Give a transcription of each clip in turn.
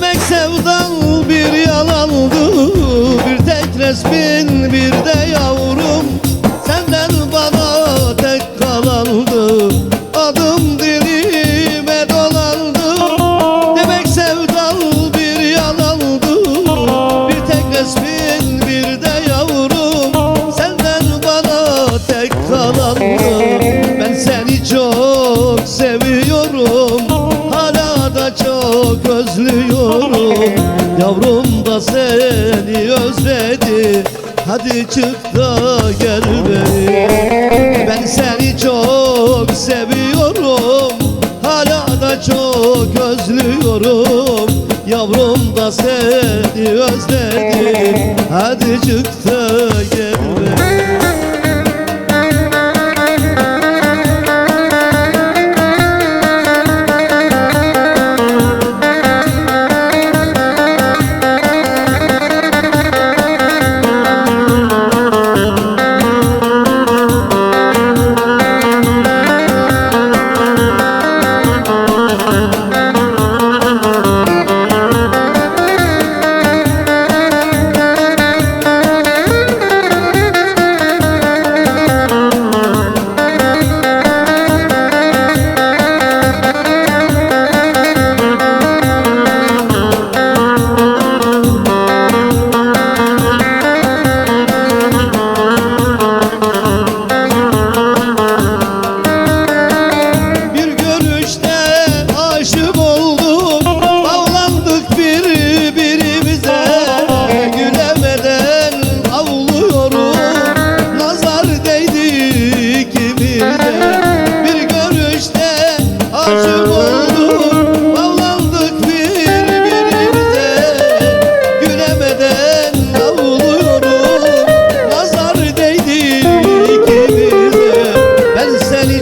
Sevmek sevda. Özlüyorum Yavrum da seni özledi. Hadi çık da gel beni. Ben seni çok seviyorum. Hala da çok özlüyorum Yavrum da seni özledi. Hadi çık da gel beni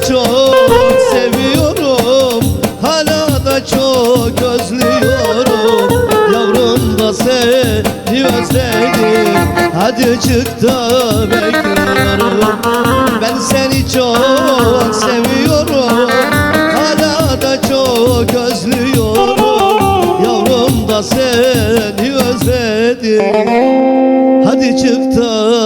çok seviyorum. Hala da çok özlüyorum. Yavrum da seni özledim Hadi çık da bekliyorum. Ben seni çok seviyorum. Hala da çok özlüyorum. Yavrum da seni özledim Hadi çık da